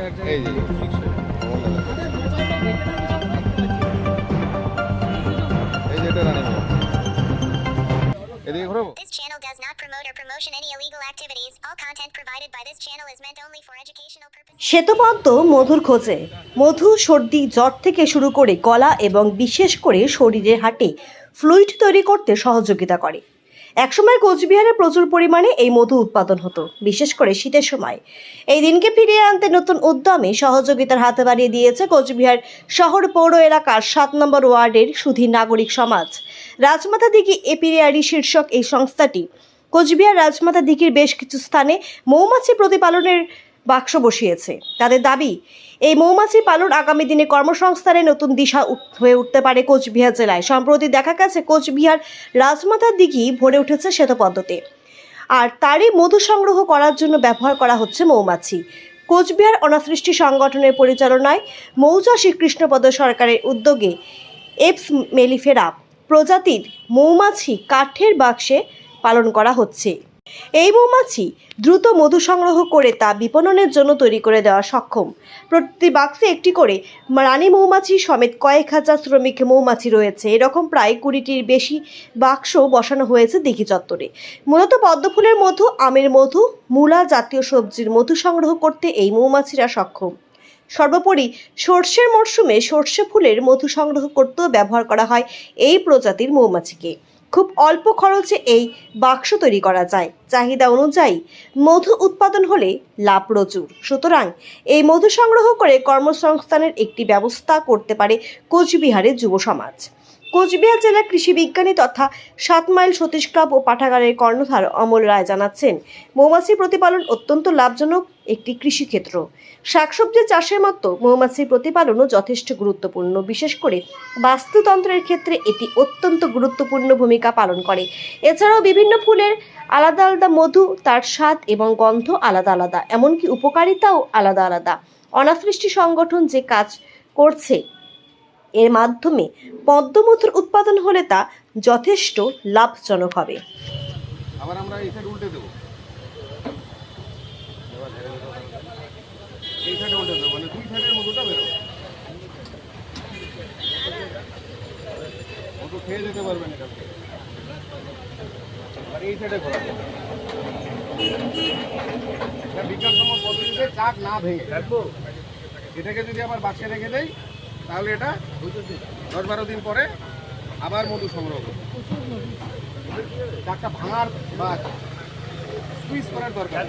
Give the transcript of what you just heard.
This channel does not promote or promotion any illegal activities. All content provided by this channel is meant only for educational purposes. শ্বেতপদ্ম মধুর খোঁজে মধু সর্দি জ্বর থেকে শুরু করে গলা এবং বিশেষ করে শরীরের হাটে ফ্লুইড তৈরি করতে সহযোগিতা করে একসময় কোচবিহারে প্রচুর পরিমাণে এই মধু উৎপাদন হতো, বিশেষ করে শীতের সময়। এই দিনকে ফিরিয়ে আনতে নতুন উদ্যমে সহযোগিতার হাতে বাড়িয়ে দিয়েছে কোচবিহার শহর পৌর এলাকার সাত নম্বর ওয়ার্ডের সুধী নাগরিক সমাজ। রাজমাতা দিঘি এপিরিয়ারি শীর্ষক এই সংস্থাটি, কোচবিহার রাজমাতা দিঘির বেশ কিছু স্থানে মৌমাছি প্রতিপালনের বাক্স বসিয়েছে। তাদের দাবি, এই মৌমাছি পালন আগামী দিনে কর্মসংস্থানের নতুন দিশা হয়ে উঠতে পারে কোচবিহার জেলায়। সম্প্রতি দেখা গেছে, কোচবিহার রাজমাতার দিঘি ভরে উঠেছে শ্বেতপদ্মতে। আর তারই মধু সংগ্রহ করার জন্য ব্যবহার করা হচ্ছে মৌমাছি। কোচবিহার অনাসৃষ্টি সংগঠনের পরিচালনায় মৌচাষী কৃষ্ণপদ সরকারের উদ্যোগে এপস মেলিফেরা প্রজাতির মৌমাছি কাঠের বাক্সে পালন করা হচ্ছে। এই মৌমাছি দ্রুত মধু সংগ্রহ করে তা বিপণনের জন্য তৈরি করে দেওয়া সক্ষম। প্রতি বাক্সে একটি করে রানী মৌমাছি সমেত কয়েক হাজার শ্রমিক মৌমাছি রয়েছে। এরকম প্রায় কুড়িটির বেশি বাক্স বসানো হয়েছে দিঘি চত্বরে। মূলত পদ্মফুলের মধু, আমের মধু, মূলা জাতীয় সবজির মধু সংগ্রহ করতে এই মৌমাছিরা সক্ষম। সর্বোপরি সর্ষের মরশুমে সর্ষে ফুলের মধু সংগ্রহ করতেও ব্যবহার করা হয় এই প্রজাতির মৌমাছিকে। খুব অল্প খরচে এই বাক্স তৈরি করা যায়। চাহিদা অনুযায়ী মধু উৎপাদন হলে লাভ প্রচুর। সুতরাং এই মধু সংগ্রহ করে কর্মসংস্থানের একটি ব্যবস্থা করতে পারে কোচবিহারের যুব সমাজ। কোচবিহার জেলা কৃষি বিজ্ঞানী তথা সাত মাইল সতীশ ক্লাব ও পাঠাগারের কর্ণধার অমল রায় জানাচ্ছেন, মৌমাছি প্রতিপালন অত্যন্ত লাভজনক একটি কৃষিক্ষেত্র। শাকসবজি চাষের মতো মৌমাছি প্রতিপালনও যথেষ্ট গুরুত্বপূর্ণ, বিশেষ করে বাস্তুতন্ত্রের ক্ষেত্রে এটি অত্যন্ত গুরুত্বপূর্ণ ভূমিকা পালন করে। এছাড়াও বিভিন্ন ফুলের আলাদা আলাদা মধু, তার স্বাদ এবং গন্ধ আলাদা আলাদা, এমনকি উপকারিতাও আলাদা আলাদা। অনাসৃষ্টি সংগঠন যে কাজ করছে এর মাধ্যমে পদ্মমধুর উৎপাদন হলে তা যথেষ্ট লাভজনক হবে। আবার আমরা মানে দুই সাইডের এই সাইডে পদ্ধতিতে চাক না ভেঙে। এটাকে যদি আবার বাক্সে রেখে দেই তাহলে এটা দশ বারো দিন পরে আবার মধু সংগ্রহ করবে চাকটা ভাঙার বা সুইচ করার দরকার।